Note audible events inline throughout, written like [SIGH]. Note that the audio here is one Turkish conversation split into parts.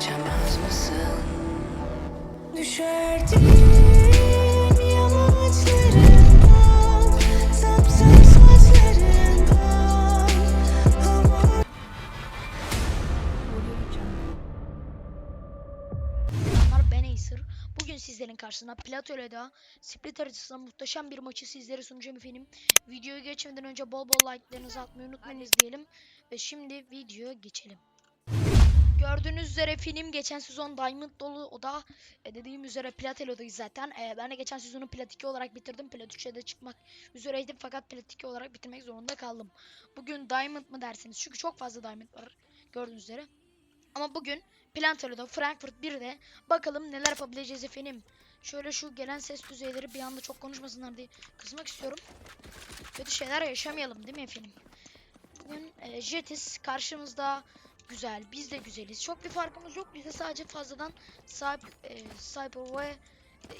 geçemez misin? Düşerdim yamaçlarından Sapsarı saçlarından Ama Selamlar ben Acer. Bugün sizlerin karşısına Plato'yla Split haritasında muhteşem bir maçı sizlere sunacağım efendim. Videoya geçmeden önce bol bol like'larınızı atmayı unutmayınız diyelim. Ve şimdi videoya geçelim. Gördüğünüz üzere film geçen sezon Diamond dolu. O da e, dediğim üzere Platelo'dayız zaten. E, ben de geçen sezonu Plat 2 olarak bitirdim. Plat 3'e de çıkmak üzereydim fakat Plat 2 olarak bitirmek zorunda kaldım. Bugün Diamond mı dersiniz? Çünkü çok fazla Diamond var gördüğünüz üzere. Ama bugün Plantelo'da Frankfurt 1'de bakalım neler yapabileceğiz efendim. Şöyle şu gelen ses düzeyleri bir anda çok konuşmasınlar diye kızmak istiyorum. Kötü şeyler yaşamayalım değil mi efendim? Bugün e, Jetis karşımızda güzel. Biz de güzeliz. Çok bir farkımız yok. Biz de sadece fazladan sahip, e, Cyber ve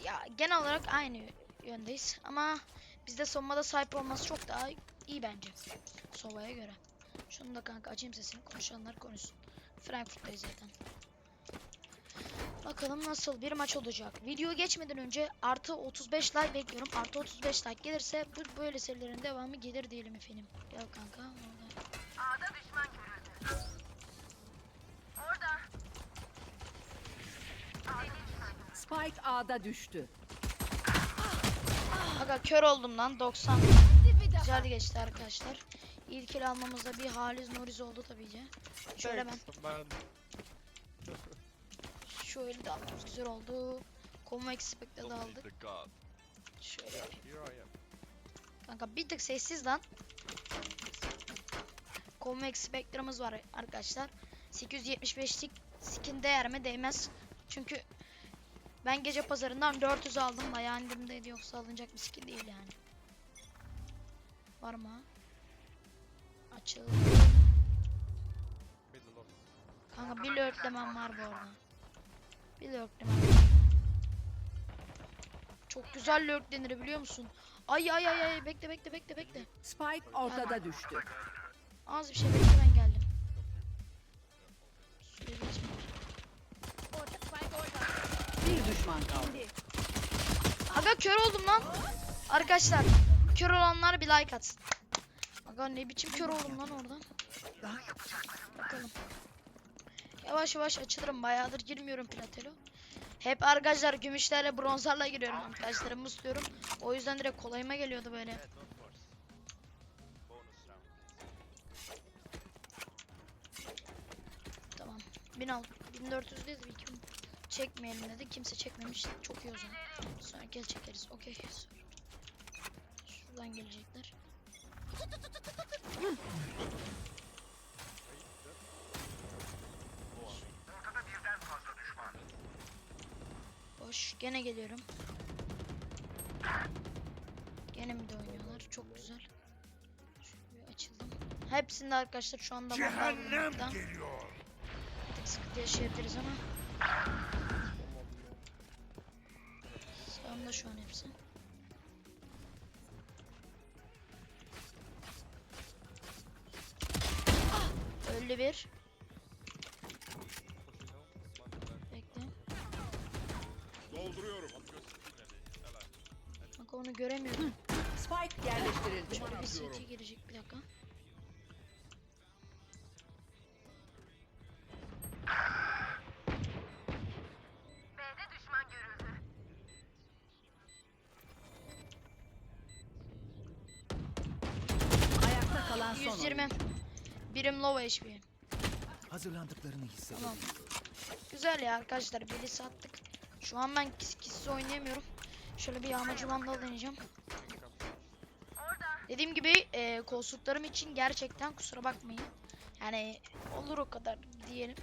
ya genel olarak aynı yöndeyiz. Ama bizde savunmada sahip olması çok daha iyi bence. Sova'ya göre. Şunu da kanka açayım sesini. Konuşanlar konuşsun. Frankfurt'tayız zaten. Bakalım nasıl bir maç olacak. Video geçmeden önce artı 35 like bekliyorum. Artı 35 like gelirse bu böyle serilerin devamı gelir diyelim efendim. Gel kanka. Orada. Spike A'da düştü. Aga kör oldum lan 90. Güzel geçti arkadaşlar. İlk el almamızda bir haliz noriz oldu tabii ki. Şöyle ben şu eli de almamız güzel oldu. Convex Spec'te de aldık. Şöyle yapayım. Kanka bir tık sessiz lan. Convex Spectre'ımız var arkadaşlar. 875'lik skin değer mi değmez. Çünkü ben gece pazarından 400 aldım. Bayağı indirimdeydi yoksa alınacak bir skin değil yani. Var mı? Açıl. Kanka bir lurklemem var bu arada. Bir lurklemem. Çok güzel lurklenir biliyor musun? Ay ay ay ay bekle bekle bekle bekle. Spike ortada düştü. Az bir şey bekle düşman kaldı. Aga kör oldum lan. Arkadaşlar kör olanlar bir like atsın. Aga ne biçim kör oldum lan oradan. Bakalım. Yavaş yavaş açılırım. Bayağıdır girmiyorum platelo. Hep arkadaşlar gümüşlerle bronzlarla giriyorum arkadaşlarımı istiyorum. O yüzden direkt kolayıma geliyordu böyle. Tamam. 1600, 1400 değil bir kim çekmeyelim dedi. Kimse çekmemiş. Çok iyi o zaman. Sonra gel çekeriz. Okey. Şuradan gelecekler. Boş. Gene geliyorum. Gene mi de oynuyorlar? Çok güzel. Şöyle açıldım. Hepsinde arkadaşlar şu anda Cehennem geliyor. Bir tık sıkıntı yaşayabiliriz ama. Sağımda şu an hepsi. Öldü bir. Bekle. Dolduruyorum. Bak onu göremiyorum. Spike yerleştirildi. Şöyle bir CT girecek bir dakika. Kalan son 120. oyuncu. Birim low HP. Hazırlandıklarını hissediyorum. Tamam. Güzel ya arkadaşlar. Biri sattık. Şu an ben kis kisiz oynayamıyorum. Şöyle bir yağmacı vandal deneyeceğim. Dediğim gibi e, kolsuzluklarım için gerçekten kusura bakmayın. Yani olur o kadar diyelim.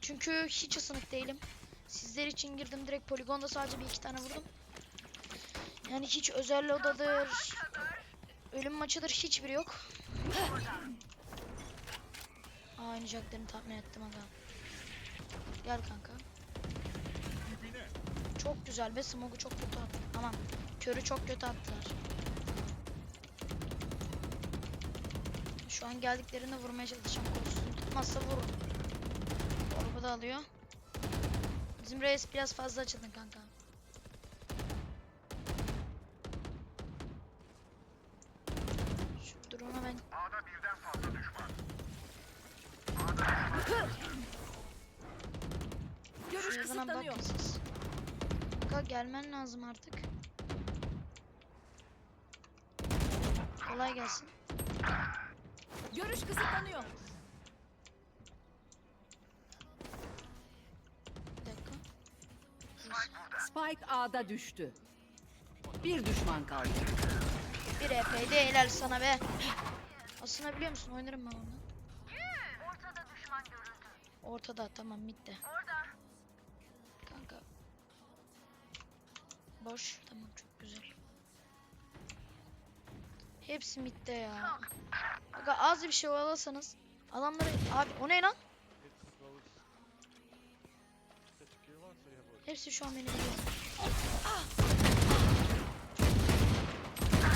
Çünkü hiç ısınık değilim. Sizler için girdim direkt poligonda sadece bir iki tane vurdum. Yani hiç özel odadır, ölüm maçıdır hiçbiri yok. Aa oynayacaklarını tahmin ettim aga. Gel kanka. Çok güzel ve smoke'u çok kötü attı. Aman körü çok kötü attılar. Şu an geldiklerinde vurmaya çalışacağım. Kolsuzluğu tutmazsa vurun. Torba da alıyor. Bizim reis biraz fazla açıldın kanka. Şu drone'a ben Görüş Şuradan kısıtlanıyor. bakın siz. Kanka gelmen lazım artık. Kolay gelsin. Görüş kısıtlanıyor. Bir dakika. Spike A'da düştü. Bir düşman kaldı. Bir EP'de helal sana be. Aslında biliyor musun oynarım ben onu. Ortada düşman görüldü. Ortada tamam midde. Orada. Kanka. Boş tamam çok güzel. Hepsi midde ya. Kanka az bir şey oyalasanız adamları abi o ne lan? Hepsi şu an beni biliyor.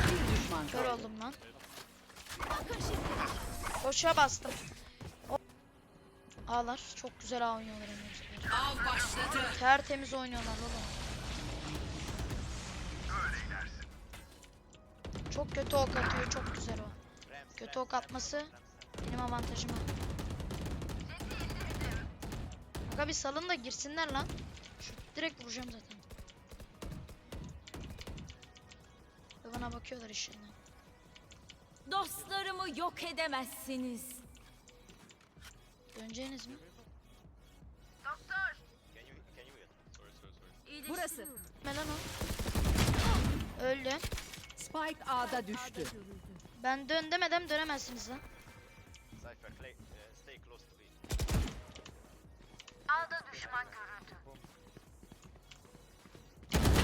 Bir düşman Kör oldum lan. Boşa bastım. Ağlar. Çok güzel ağ oynuyorlar. Av başladı. Tertemiz oynuyorlar oğlum. Çok kötü ok atıyor. Çok güzel o. Kötü ok atması benim avantajım o. Aga bir salın da girsinler lan. Şu direkt vuracağım zaten. Bana bakıyorlar işinden. Dostlarımı yok edemezsiniz. Döneceğiniz mi? Can you can you heal? Sorry, sorry, sorry. Burası. Ne lan o? Öldü. Spike A'da düştü. Ben dön demeden dönemezsiniz lan. Cypher, stay close to me.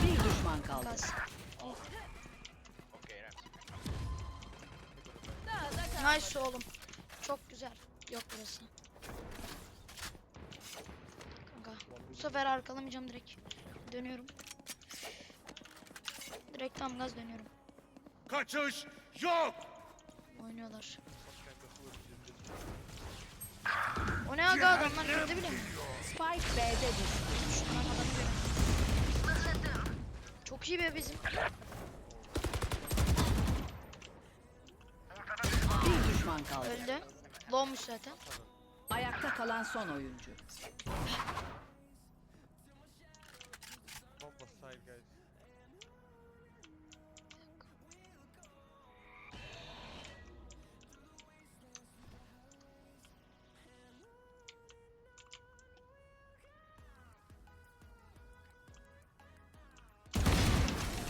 Bir düşman kaldı. Kas. Okay, Nice oğlum. Çok güzel. Yok burası. Kanka. Bu sefer arkalamayacağım direkt. Dönüyorum. Direkt tam gaz dönüyorum. Kaçış yok. Oynuyorlar. O ne aga adamlar girdi bile mi? Spike B'de düştü. Şundan adamı görün. Çok iyi be bizim. Bir düşman kaldı. Öldü. Lowmuş zaten. Ayakta kalan son oyuncu. Bomb was side, guys.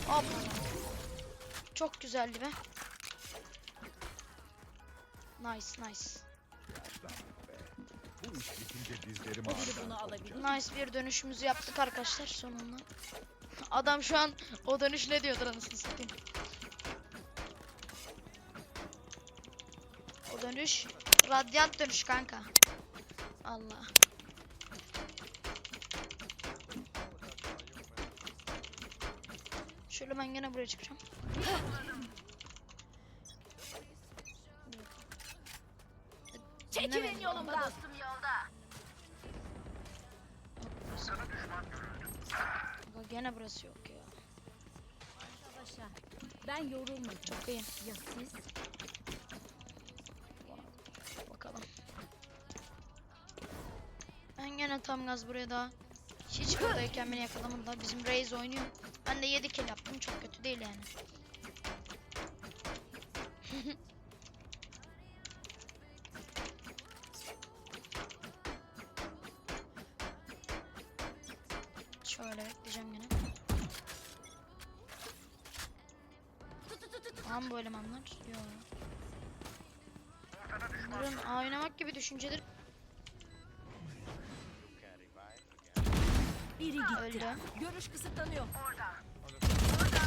Hop. Çok güzeldi be. Nice nice. Bu iş bitince dizlerim Biri ağrıdan bunu alabilir. Nice bir dönüşümüzü yaptık arkadaşlar sonunda. Adam şu an o dönüş ne diyordur anasını satayım. O dönüş radyant dönüş kanka. Allah. Şöyle ben gene buraya çıkacağım. Ama yolumdan. Yok, burası yok. Aga Gene burası yok ya. Savaşa. Ben yorulmadım. Çok iyi. Ya siz? Bakalım. Ben gene tam gaz buraya da. Hiç buradayken beni yakalamadılar. Bizim Raze oynuyor. Ben de 7 kill yaptım. Çok kötü değil yani. [LAUGHS] Şöyle bekleyeceğim gene. Tamam bu elemanlar. Yok. Bunların A oynamak gibi düşünceleri. Biri gitti. öldü. Görüş kısıtlanıyor.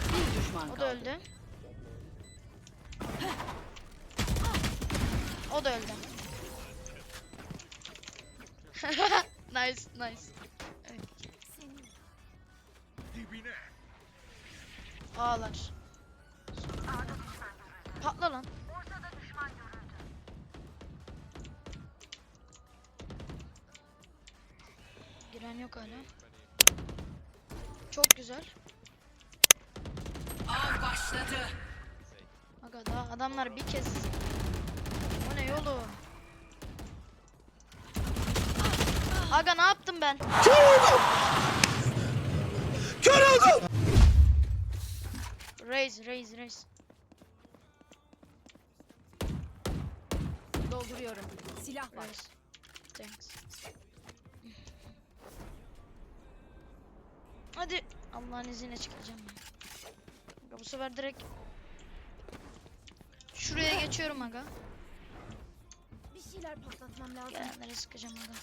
Bir düşman O da kaldı. öldü. O da öldü. [LAUGHS] nice, nice. Ağlar. Patla lan. Giren yok hala. Çok güzel. Av başladı. Aga daha adamlar bir kez. O ne yolu? Aga ne yaptım ben? Raise, raise, raise. Dolduruyorum. Silah var. Raise. Thanks. Hadi. Allah'ın izniyle çıkacağım ben. Bu sefer direkt Şuraya geçiyorum aga. Bir şeyler patlatmam lazım. Gelenlere sıkacağım aga.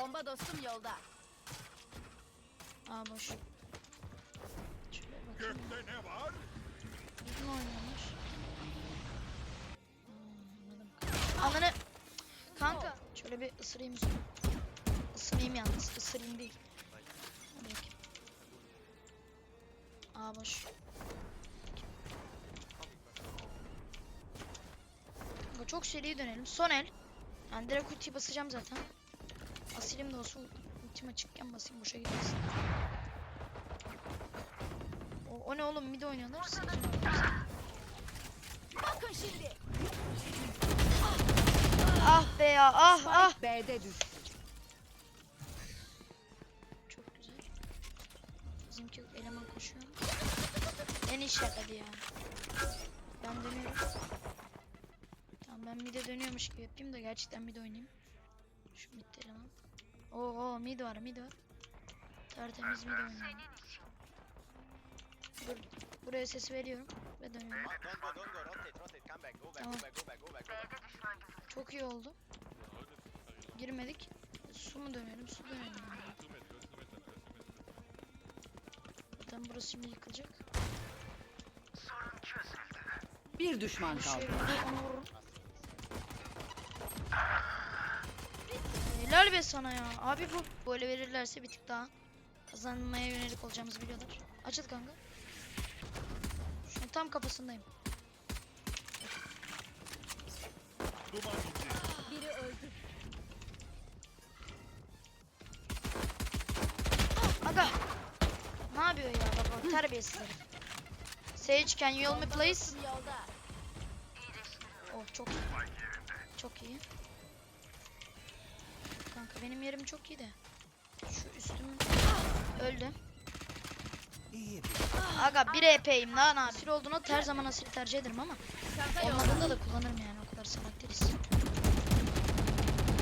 Bomba dostum yolda. Aa boş. Şöyle bakayım. Gökte ne var? Kim oynuyormuş? Aa, Ananı. Kanka. Şöyle bir ısırayım üstüne. Isırayım yalnız. Isırayım değil. Hadi bakayım. Aa boş. Kanka çok seri dönelim. Son el. Yani direkt ultiyi basacağım zaten. Asilim de olsa ultim açıkken basayım boşa gitmesin. O, o ne oğlum mid oynuyorlar. Bakın şimdi. Ah be ya ah ah. B'de düştü. Çok güzel. Bizimki eleman koşuyor. En iyi şakadı ya. Ben dönüyorum. Tamam ben mid'e dönüyormuş gibi yapayım da gerçekten mid oynayayım. Şu mid'de eleman. Oo, mid var mid var. Tertemiz mid oynayalım. Dur, buraya ses veriyorum ve dönüyorum. Don't go, don't go. Rotate, rotate. Come back. Go back, Tamam. go back, go back, go back, go back. Çok iyi oldu. Girmedik. Su mu dönelim? Su dönelim. Zaten burası şimdi yıkılacak. Bir düşman kaldı. onu vururum. Helal be sana ya. Abi bu böyle verirlerse bir tık daha kazanmaya yönelik olacağımızı biliyorlar. Açıl kanka. Şunun tam kafasındayım. Duman. Biri öldü. Aga. Ne yapıyor ya baba? Terbiyesiz. herif. Sage can you help me please? Oh çok iyi. Çok iyi. Kanka benim yerim çok iyi de. Şu üstüm öldü. Aga bir EP'yim daha ne yapayım? Asil olduğunda her zaman asil tercih ederim ama olmadığında da kullanırım yani o kadar salak değiliz.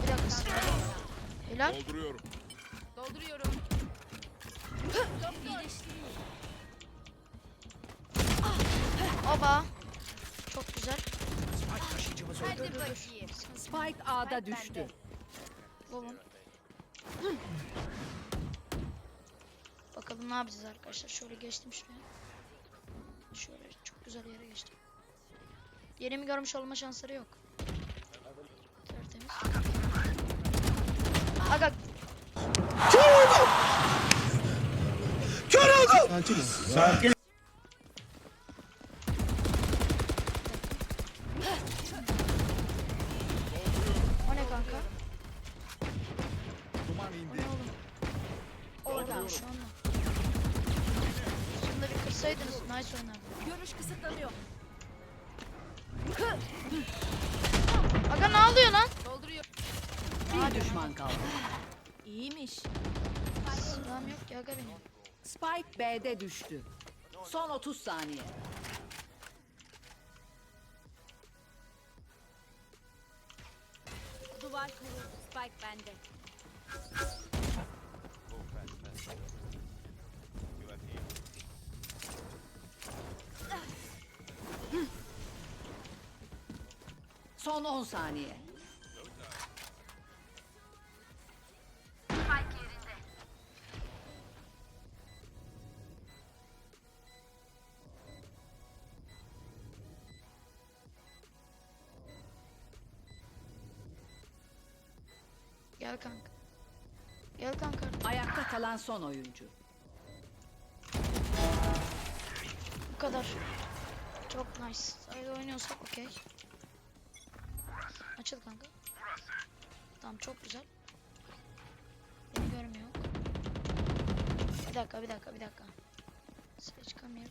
Bir dakika sıra. Helal. Dolduruyorum. Dolduruyorum. Oba. Çok güzel. Spike A'da düştü. Oğlum. Bakalım ne yapacağız arkadaşlar. Şöyle geçtim şuraya. Şöyle çok güzel yere geçtim. Yerimi görmüş olma şansları yok. Tertemiz. Aga o ne kanka? Duman O indi. ne oğlum? Orada şu anda. Kırsaydınız nice oynardı. Görüş kısıtlanıyor. Aga ne oluyor lan? Dolduruyor. Bir düşman kaldı. İyiymiş. Silahım yok ki aga benim. Spike B'de düştü. Son 30 saniye. Duvar kuruldu. Spike bende. Son 10 saniye. Gel kanka. Gel kanka. Ayakta kalan son oyuncu. Bu kadar. Çok nice. Sayıda oynuyorsak okey. Açıl kanka. Tamam çok güzel. Beni görmüyor. Bir dakika bir dakika bir dakika. Seç come here.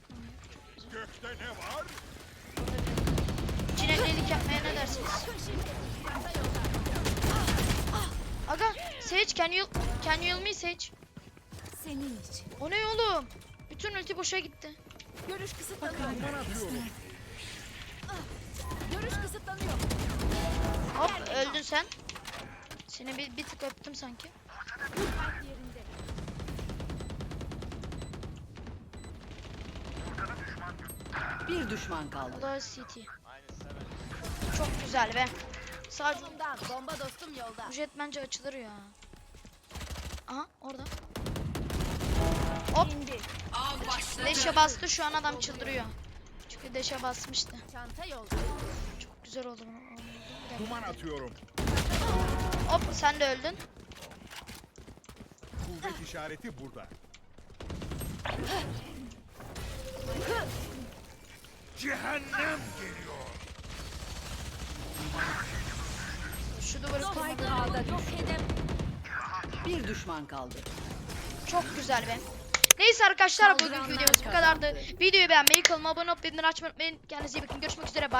Çok güzel. Gökte ne var? Cineklilik yapmaya ne dersiniz? Aga Sage can you can you me Sage? Senin için. O ne oğlum? Bütün ulti boşa gitti. Görüş kısıtlanıyor. Görüş kısıtlanıyor. Hop öldün sen. Seni bir, bir tık öptüm sanki. Bir düşman kaldı. O da CT. Çok güzel be. Sadece. Bomba dostum yolda. bu jet bence açılır ya. Aha orada. Hop deşe bastı şu an adam çıldırıyor. Çünkü deşe basmıştı. Çanta yolda. Çok güzel oldu bunu. Duman atıyorum. Hop sen de öldün. Kuvvet işareti burada. Cehennem geliyor. Şu duvarı kırmadım. Bir düşman kaldı. Çok güzel be. Neyse arkadaşlar bugünkü videomuz bu kadardı. Videoyu beğenmeyi, kanalıma abone olup bildirimleri açmayı unutmayın. Kendinize iyi bakın. Görüşmek üzere. Bye.